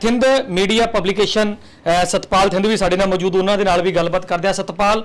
Thind media publication Satpal Thind ਵੀ ਸਾਡੇ ਨਾਲ ਮੌਜੂਦ, ਉਹਨਾਂ ਦੇ ਨਾਲ ਵੀ ਗੱਲਬਾਤ ਕਰਦੇ ਆ। ਸਤਪਾਲ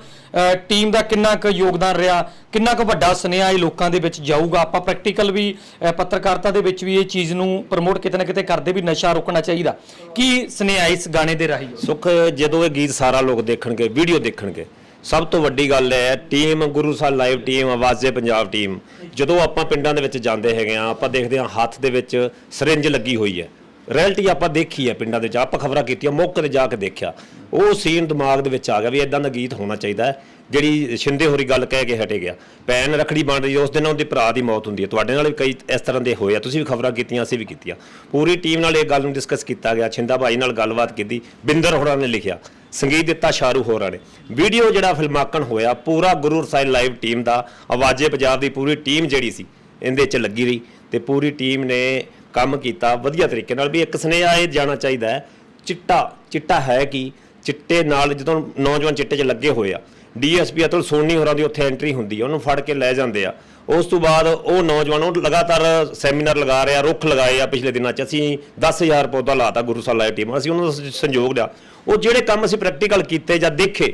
ਟੀਮ ਦਾ ਕਿੰਨਾ ਕੁ ਯੋਗਦਾਨ ਰਿਹਾ? ਕਿੰਨਾ ਕੁ ਵੱਡਾ ਸੁਨੇਹਾ ਇਹ ਲੋਕਾਂ ਦੇ ਵਿੱਚ ਜਾਊਗਾ? ਆਪਾਂ ਪ੍ਰੈਕਟੀਕਲ ਵੀ ਪੱਤਰਕਾਰਤਾ ਦੇ ਵਿੱਚ ਵੀ ਇਹ ਚੀਜ਼ ਨੂੰ ਪ੍ਰਮੋਟ ਕਿਤੇ ਨਾ ਕਿਤੇ ਕਰਦੇ ਵੀ ਨਸ਼ਾ ਰੋਕਣਾ ਚਾਹੀਦਾ। ਕੀ ਸੁਨੇਹਾ ਇਸ ਗਾਣੇ ਦੇ ਰਾਹੀਂ? ਸੁਖ, ਜਦੋਂ ਇਹ ਗੀਤ ਸਾਰਾ ਲੋਕ ਦੇਖਣਗੇ, ਵੀਡੀਓ ਦੇਖਣਗੇ, ਸਭ ਤੋਂ ਵੱਡੀ ਗੱਲ ਹੈ, team Guru Sahib live team, Awaze Punjab team. ਜਦੋਂ ਆਪਾਂ ਪਿੰਡਾਂ ਦੇ ਵਿੱਚ ਜਾਂਦੇ ਹੈਗੇ ਆ, ਆਪਾਂ ਦੇਖਦੇ ਹਾਂ ਹੱਥ ਦੇ ਵਿੱਚ ਸਿਰਿੰਜ ਲੱਗੀ ਹੋਈ ਹੈ। ਰੈਲਿਟੀ ਆਪਾਂ ਦੇਖੀ ਹੈ ਪਿੰਡਾਂ ਦੇ ਵਿੱਚ ਆਪਾਂ ਖਬਰਾਂ ਕੀਤੀਆਂ ਮੌਕੇ ਤੇ ਜਾ ਕੇ ਦੇਖਿਆ। ਉਹ ਸੀਨ ਦਿਮਾਗ ਦੇ ਵਿੱਚ ਆ ਗਿਆ ਵੀ ਇਦਾਂ ਦਾ ਗੀਤ ਹੋਣਾ ਚਾਹੀਦਾ ਹੈ ਜਿਹੜੀ ਸ਼ਿੰਦੇ ਹੋਰੀ ਗੱਲ ਕਹਿ ਕੇ ਹਟੇ ਗਿਆ। ਭੈਣ ਰਖੜੀ ਬਣ ਰਹੀ ਹੈ, ਉਸ ਦਿਨ ਉਹਦੇ ਭਰਾ ਦੀ ਮੌਤ ਹੁੰਦੀ ਹੈ। ਤੁਹਾਡੇ ਨਾਲ ਵੀ ਕਈ ਇਸ ਤਰ੍ਹਾਂ ਦੇ ਹੋਏ ਆ ਤੁਸੀਂ ਵੀ ਖਬਰਾਂ ਕੀਤੀਆਂ ਅਸੀਂ ਵੀ ਕੀਤੀਆਂ। ਪੂਰੀ ਟੀਮ ਨਾਲ ਇਹ ਗੱਲ ਨੂੰ ਡਿਸਕਸ ਕੀਤਾ ਗਿਆ ਛਿੰਦਾ ਭਾਈ ਨਾਲ ਗੱਲਬਾਤ ਕੀਤੀ ਬਿੰਦਰ ਹੋਰਾਂ ਨੇ ਲਿਖਿਆ ਸੰਗੀਤ ਦਿੱਤਾ ਸ਼ਾਰੂ ਹੋਰਾਂ ਨੇ। ਵੀਡੀਓ ਜਿਹੜਾ ਫਿਲਮਾਕਣ ਹੋਇਆ ਪੂਰਾ ਗੁਰੂ ਸਾਹਿਬ ਲਾਈਵ ਟੀਮ ਦਾ ਆਵਾਜ਼ੇ ਪੰਜਾਬ ਦੀ ਪੂਰੀ ਟੀਮ ਜਿਹੜੀ ਸੀ ਇਹਦੇ 'ਚ ਲੱਗੀ ਰਹੀ ਤੇ ਪੂਰੀ ਟੀਮ ਨੇ ਕੰਮ ਕੀਤਾ, ਵਧੀਆ ਤਰੀਕੇ ਨਾਲ ਵੀ ਇੱਕ ਸੁਨੇਹਾ ਇਹ ਜਾਣਾ ਚਾਹੀਦਾ ਹੈ, ਚਿੱਟਾ ਚਿੱਟਾ ਹੈ ਕਿ ਚਿੱਟੇ ਨਾਲ ਜਦੋਂ ਨੌਜਵਾਨ ਚਿੱਟੇ 'ਚ ਲੱਗੇ ਹੋਏ ਆ, ਡੀਐਸਪੀ ਅਤੁਲ ਸੋਨੀ ਹੋਰਾਂ ਦੀ ਉੱਥੇ ਐਂਟਰੀ ਹੁੰਦੀ ਆ, ਉਹਨੂੰ ਫੜ ਕੇ ਲੈ ਜਾਂਦੇ ਆ। ਉਸ ਤੋਂ ਬਾਅਦ ਉਹ ਨੌਜਵਾਨ, ਉਹ ਲਗਾਤਾਰ ਸੈਮੀਨਾਰ ਲਗਾ ਰਿਹਾ, ਰੁੱਖ ਲਗਾਏ ਆ ਪਿਛਲੇ ਦਿਨਾਂ 'ਚ। ਅਸੀਂ 10000 ਪੌਦਾ ਲਾਤਾ ਗੁਰੂ ਸਾਹਿਬ ਲਾਈਵ ਟੀਮ ਅਸੀਂ ਉਹਨਾਂ ਦਾ ਸੰਯੋਗ ਲਿਆ। ਉਹ ਜਿਹੜੇ ਕੰਮ ਅਸੀਂ ਪ੍ਰੈਕਟੀਕਲ ਕੀਤੇ ਜਾਂ ਦੇਖੇ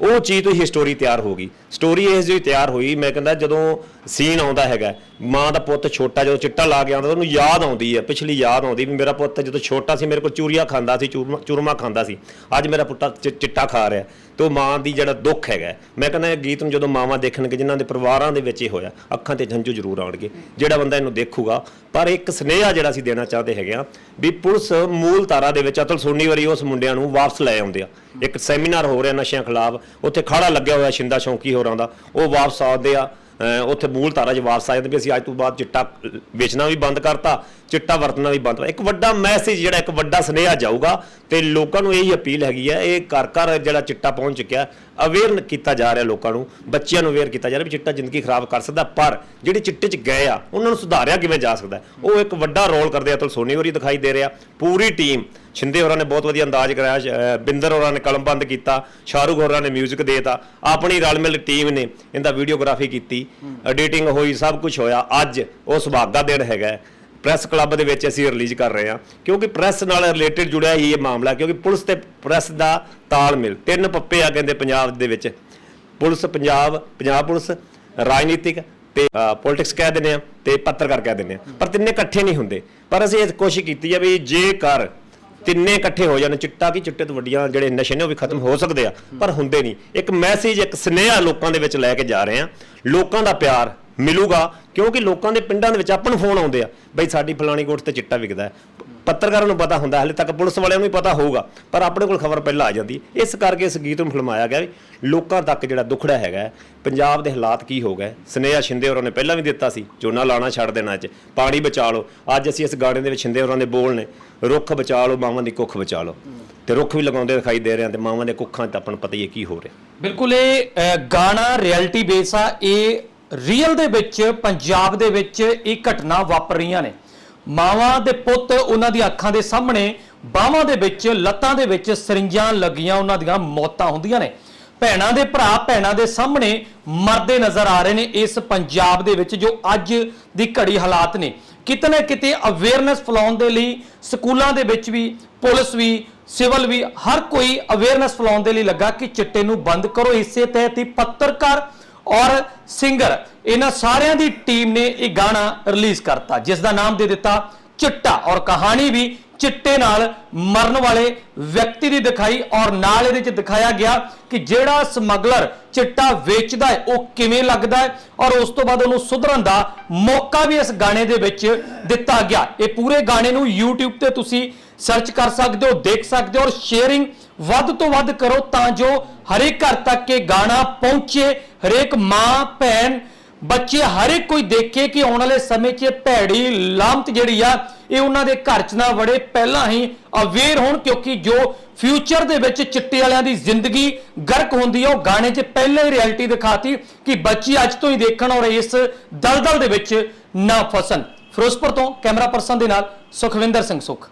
ਉਹ ਚੀਜ਼ ਤੋਂ ਹੀ ਸਟੋਰੀ ਤਿਆਰ ਹੋ ਗਈ। ਸਟੋਰੀ ਇਸ ਜਿਹੀ ਤਿਆਰ ਹੋਈ, ਮੈਂ ਕਹਿੰਦਾ ਜਦੋਂ ਸੀਨ ਆਉਂਦਾ ਹੈਗਾ, ਮਾਂ ਦਾ ਪੁੱਤ ਛੋਟਾ ਜਦੋਂ ਚਿੱਟਾ ਲਾ ਕੇ ਆਉਂਦਾ, ਉਹਨੂੰ ਯਾਦ ਆਉਂਦੀ ਹੈ, ਪਿਛਲੀ ਯਾਦ ਆਉਂਦੀ ਵੀ ਮੇਰਾ ਪੁੱਤ ਜਦੋਂ ਛੋਟਾ ਸੀ, ਮੇਰੇ ਕੋਲ ਚੂਰੀਆ ਖਾਂਦਾ ਸੀ ਚੂਰਮਾ ਚੂਰਮਾ ਖਾਂਦਾ ਸੀ। ਅੱਜ ਮੇਰਾ ਪੁੱਤ ਚਿ- ਚਿੱਟਾ ਖਾ ਰਿਹਾ। ਤੇ ਉਹ ਮਾਂ ਦੀ ਜਿਹੜਾ ਦੁੱਖ ਹੈਗਾ, ਮੈਂ ਕਹਿੰਦਾ ਇਹ ਗੀਤ ਨੂੰ ਜਦੋਂ ਮਾਵਾਂ ਦੇਖਣਗੇ, ਜਿਨ੍ਹਾਂ ਦੇ ਪਰਿਵਾਰਾਂ ਦੇ ਵਿੱਚ ਇਹ ਹੋਇਆ, ਅੱਖਾਂ ਤੇ ਝੰਝੂ ਜ਼ਰੂਰ ਆਉਣਗੇ, ਜਿਹੜਾ ਬੰਦਾ ਇਹਨੂੰ ਦੇਖੂਗਾ। ਪਰ ਇੱਕ ਸਨੇਹਾ ਜਿਹੜਾ ਅਸੀਂ ਦੇਣਾ ਚਾਹਦੇ ਹੈਗੇ ਆ, ਵੀ ਪੁਲਿਸ ਮੂਲ ਧਾਰਾ ਦੇ ਵਿੱਚ ਅਤਲ ਸੋਨੀ ਵਾਰੀ ਉਸ ਮੁੰਡਿਆਂ ਨੂੰ ਵਾਪਸ ਲੈ ਆਉਂਦੇ ਆ। ਇੱਕ ਸੈਮੀਨਾਰ ਹੋ ਰਿਹਾ ਨਸ਼ਿਆਂ ਖਿਲਾਫ, ਉੱਥੇ ਖੜਾ ਲੱਗਿਆ ਹੋਇਆ ਸ਼ਿੰਦਾ ਸ਼ੌਂਕੀ ਹੋਰਾਂ ਦਾ, ਉਹ ਵਾਪਸ ਆਉਂਦੇ ਆ। ਉੱਥੇ ਮੂਲ ਧਾਰਾ 'ਚ ਵਾਪਸ ਆ ਜਾਂਦੇ ਵੀ ਅਸੀਂ ਅੱਜ ਤੋਂ ਬਾਅਦ ਚਿੱਟਾ ਵੇਚਣਾ ਵੀ ਬੰਦ ਕਰਤਾ, ਚਿੱਟਾ ਵਰਤਣਾ ਵੀ ਬੰਦ ਇੱਕ ਵੱਡਾ ਮੈਸੇਜ ਜਿਹੜਾ, ਇੱਕ ਵੱਡਾ ਸੁਨੇਹਾ ਜਾਊਗਾ ਤੇ ਲੋਕਾਂ ਨੂੰ ਇਹੀ ਅਪੀਲ ਹੈਗੀ ਹੈ, ਇਹ ਘਰ ਘਰ ਜਿਹੜਾ ਚਿੱਟਾ ਪਹੁੰਚ ਚੁੱਕਿਆ ਅਵੇਅਰ ਕੀਤਾ ਜਾ ਰਿਹਾ ਲੋਕਾਂ ਨੂੰ, ਬੱਚਿਆਂ ਨੂੰ ਅਵੇਅਰ ਕੀਤਾ ਜਾ ਰਿਹਾ ਵੀ ਚਿੱਟਾ ਜ਼ਿੰਦਗੀ ਖਰਾਬ ਕਰ ਸਕਦਾ, ਪਰ ਜਿਹੜੇ ਚਿੱਟੇ 'ਚ ਗਏ ਆ, ਉਹਨਾਂ ਨੂੰ ਸੁਧਾਰਿਆ ਕਿਵੇਂ ਜਾ ਸਕਦਾ? ਉਹ ਇੱਕ ਵੱਡਾ ਰੋਲ ਕਰਦੇ ਆ, ਅਤੁਲ ਸੋਨੀ ਹੋਰੀ ਦਿਖਾਈ ਦੇ ਰਿਹਾ, ਪੂਰੀ ਟੀਮ ਛਿੰਦੇ ਹੋਰਾਂ ਨੇ ਬਹੁਤ ਵਧੀਆ ਅੰਦਾਜ਼ ਕਰਾਇਆ ਬਿੰਦਰ ਹੋਰਾਂ ਨੇ ਕਲਮਬੰਦ ਕੀਤਾ ਸ਼ਾਹਰੁਖ ਹੋਰਾਂ ਨੇ 뮤직 ਦੇਤਾ ਆਪਣੀ ਰਲ ਮਿਲ ਟੀਮ ਨੇ ਇਹਦਾ ਵੀਡੀਓਗ੍ਰਾਫੀ ਕੀਤੀ ਐਡੀਟਿੰਗ ਹੋਈ ਸਭ ਕੁਝ ਹੋਇਆ ਅੱਜ ਉਹ ਸੁਭਾਗਾ ਦਿਨ ਹੈਗਾ। ਹੈ। ਪ੍ਰੈਸ ਕਲੱਬ ਦੇ ਵਿੱਚ ਅਸੀਂ ਰਿਲੀਜ਼ ਕਰ ਰਹੇ ਹਾਂ ਕਿਉਂਕਿ ਪ੍ਰੈਸ ਨਾਲ ਰਿਲੇਟਡ ਜੁੜਿਆ ਹੀ ਇਹ ਮਾਮਲਾ ਕਿਉਂਕਿ ਪੁਲਿਸ ਤੇ ਪ੍ਰੈਸ ਦਾ ਤਾਲਮੇਲ ਤਿੰਨ ਪੱਪੇ ਆ ਕਹਿੰਦੇ ਪੰਜਾਬ ਦੇ ਵਿੱਚ। ਪੁਲਿਸ ਪੰਜਾਬ ਪੰਜਾਬ ਪੁਲਿਸ ਰਾਜਨੀਤਿਕ ਤੇ ਪੋਲਿਟਿਕਸ ਕਹਿ ਦਿੰਦੇ ਆ ਤੇ ਪੱਤਰਕਾਰ ਕਹਿ ਦਿੰਦੇ ਆ ਪਰ ਤਿੰਨੇ ਇਕੱਠੇ ਨਹੀਂ ਹੁੰਦੇ। ਪਰ ਅਸੀਂ ਇਹ ਕੋਸ਼ਿਸ਼ ਕੀਤੀ ਆ ਵੀ ਜੇਕਰ ਤਿੰਨੇ ਇਕੱਠੇ ਹੋ ਜਾਣ, ਚਿੱਟਾ ਕੀ, ਚਿੱਟੇ ਤੋਂ ਵੱਡੀਆਂ ਜਿਹੜੇ ਨਸ਼ੇ ਨੇ ਉਹ ਵੀ ਖਤਮ ਹੋ ਸਕਦੇ ਆ, ਪਰ ਹੁੰਦੇ ਨਹੀਂ। ਇੱਕ ਮੈਸੇਜ ਇੱਕ ਸੁਨੇਹਾ ਲੋਕਾਂ ਦੇ ਵਿੱਚ ਲੈ ਕੇ ਜਾ ਰਹੇ ਆ। ਲੋਕਾਂ ਦਾ ਪਿਆਰ ਮਿਲੂਗਾ, ਕਿਉਂਕਿ ਲੋਕਾਂ ਦੇ ਪਿੰਡਾਂ ਦੇ ਵਿੱਚ ਆਪਾਂ ਨੂੰ ਫੋਨ ਆਉਂਦੇ ਆ। ਬਈ ਸਾਡੀ ਫਲਾਣੀ ਕੋਟ ਤੇ ਚਿੱਟਾ ਵਿਕਦਾ ਪੱਤਰਕਾਰਾਂ ਨੂੰ ਪਤਾ ਹੁੰਦਾ, ਹਲੇ ਤੱਕ ਪੁਲਿਸ ਵਾਲਿਆਂ ਨੂੰ ਵੀ ਪਤਾ ਹੋਊਗਾ, ਪਰ ਆਪਣੇ ਕੋਲ ਖਬਰ ਪਹਿਲਾਂ ਆ ਜਾਂਦੀ। ਹੈ। ਇਸ ਕਰਕੇ ਇਸ ਗੀਤ ਨੂੰ ਫਿਲਮਾਇਆ ਗਿਆ ਵੀ ਲੋਕਾਂ ਤੱਕ ਜਿਹੜਾ ਦੁਖੜਾ ਹੈਗਾ ਪੰਜਾਬ ਦੇ ਹਾਲਾਤ ਕੀ ਹੋ ਗਏ? ਸਨੇਹਾ ਸ਼ਿੰਦੇ ਹੋਰਾਂ ਨੇ ਪਹਿਲਾਂ ਵੀ ਦਿੱਤਾ ਸੀ, ਝੋਨਾ ਲਾਣਾ ਛੱਡ ਦੇਣਾ ਚ ਪਾਣੀ ਬਚਾ ਲਓ। ਅੱਜ ਅਸੀਂ ਇਸ ਗਾਣੇ ਦੇ ਵਿੱਚ ਸ਼ਿੰਦੇ ਹੋਰਾਂ ਦੇ ਬੋਲ ਨੇ, ਰੁੱਖ ਬਚਾ ਲਓ, ਮਾਵਾਂ ਦੀ ਕੁੱਖ ਬਚਾ ਲਓ। ਤੇ ਰੁੱਖ ਵੀ ਲਗਾਉਂਦੇ ਦਿਖਾਈ ਦੇ ਰਹੇ ਆ ਤੇ ਮਾਵਾਂ ਦੇ ਕੁੱਖਾਂ 'ਚ ਤਾਂ ਆਪਾਂ ਨੂੰ ਪਤਾ ਹੀ ਹੈ ਕੀ ਹੋ ਰਿਹਾ। ਬਿਲਕੁਲ ਇਹ ਗਾਣਾ, ਰਿਐਲਿਟੀ ਬੇਸ ਆ, ਇਹ ਰੀਅਲ ਦੇ ਵਿੱਚ, ਪੰਜਾਬ ਦੇ ਵਿੱਚ ਇਹ ਘਟਨਾ ਵਾਪਰ ਰਹੀਆਂ ਨੇ। ਮਾਵਾਂ ਦੇ ਪੁੱਤ ਉਹਨਾਂ ਦੀਆਂ ਅੱਖਾਂ ਦੇ ਸਾਹਮਣੇ ਬਾਹਾਂ ਦੇ ਵਿੱਚ, ਲੱਤਾਂ ਦੇ ਵਿੱਚ ਸਰਿੰਜਾਂ ਲੱਗੀਆਂ, ਉਹਨਾਂ ਦੀਆਂ ਮੌਤਾਂ ਹੁੰਦੀਆਂ ਨੇ। ਭੈਣਾਂ ਦੇ ਭਰਾ, ਭੈਣਾਂ ਦੇ ਸਾਹਮਣੇ ਮਰਦੇ ਨਜ਼ਰ ਆ ਰਹੇ ਨੇ ਇਸ ਪੰਜਾਬ ਦੇ ਵਿੱਚ, ਜੋ ਅੱਜ ਦੀ ਘੜੀ ਹਾਲਾਤ ਨੇ। ਕਿਤੇ ਨਾ ਕਿਤੇ ਅਵੇਅਰਨੈਸ ਫੈਲਾਉਣ ਦੇ ਲਈ, ਸਕੂਲਾਂ ਦੇ ਵਿੱਚ ਵੀ, ਪੁਲਿਸ ਵੀ, ਸਿਵਲ ਵੀ, ਹਰ ਕੋਈ ਅਵੇਅਰਨੈਸ ਫੈਲਾਉਣ ਦੇ ਲਈ ਲੱਗਾ ਕਿ ਚਿੱਟੇ ਨੂੰ ਬੰਦ ਕਰੋ। ਇਸੇ ਤਹਿਤ ਹੀ ਪੱਤਰਕਾਰ ਔਰ ਸਿੰਗਰ, ਇਹਨਾਂ ਸਾਰਿਆਂ ਦੀ ਟੀਮ ਨੇ ਇਹ ਗਾਣਾ ਰਿਲੀਜ਼ ਕਰਤਾ, ਜਿਸ ਦਾ ਨਾਮ ਦੇ ਦਿੱਤਾ ਚਿੱਟਾ। ਔਰ ਕਹਾਣੀ ਵੀ ਚਿੱਟੇ ਨਾਲ ਮਰਨ ਵਾਲੇ ਵਿਅਕਤੀ ਦੀ ਦਿਖਾਈ ਔਰ ਨਾਲ ਇਹਦੇ ਚ ਦਿਖਾਇਆ ਗਿਆ ਕਿ ਜਿਹੜਾ ਸਮਗਲਰ ਚਿੱਟਾ ਵੇਚਦਾ ਹੈ, ਉਹ ਕਿਵੇਂ ਲੱਗਦਾ ਹੈ ਔਰ ਉਸ ਤੋਂ ਬਾਅਦ ਉਹਨੂੰ ਸੁਧਰਨ ਦਾ ਮੌਕਾ ਵੀ ਇਸ ਗਾਣੇ ਦੇ ਵਿੱਚ ਦਿੱਤਾ ਗਿਆ। ਇਹ ਪੂਰੇ ਗਾਣੇ ਨੂੰ YouTube ਤੇ ਤੁਸੀਂ ਸਰਚ ਕਰ ਸਕਦੇ ਹੋ, ਦੇਖ ਸਕਦੇ ਹੋ ਔਰ ਸ਼ੇਅਰਿੰਗ ਵੱਧ ਤੋਂ ਵੱਧ ਕਰੋ ਤਾਂ ਜੋ ਹਰੇਕ ਘਰ ਤੱਕ ਇਹ ਗਾਣਾ ਪਹੁੰਚੇ, ਹਰੇਕ ਮਾਂ, ਭੈਣ, ਬੱਚੇ ਹਰੇਕ ਕੋਈ ਦੇਖੇ ਕਿ ਆਉਣ ਵਾਲੇ ਸਮੇਂ 'ਚ ਭੈੜੀ ਲਾਮਤ ਜਿਹੜੀ ਆ, ਇਹ ਉਹਨਾਂ ਦੇ ਘਰ 'ਚ ਨਾ ਵੜੇ। ਪਹਿਲਾਂ ਹੀ ਅਵੇਅਰ ਹੋਣ ਕਿਉਂਕਿ ਜੋ ਫਿਊਚਰ ਦੇ ਵਿੱਚ ਚਿੱਟੇ ਵਾਲਿਆਂ ਦੀ ਜ਼ਿੰਦਗੀ ਗਰਕ ਹੁੰਦੀ ਆ, ਉਹ ਗਾਣੇ 'ਚ ਪਹਿਲਾਂ ਹੀ ਰਿਐਲਿਟੀ ਦਿਖਾਤੀ ਕਿ ਬੱਚੀ ਅੱਜ ਤੋਂ ਹੀ ਦੇਖਣ ਔਰ ਇਸ ਦਲਦਲ ਦੇ ਵਿੱਚ ਨਾ ਫਸਣ। ਫਿਰੋਜ਼ਪੁਰ ਤੋਂ ਕੈਮਰਾ ਪਰਸਨ ਦੇ ਨਾਲ ਸੁਖਵਿੰਦਰ ਸਿੰਘ ਸੁਖ।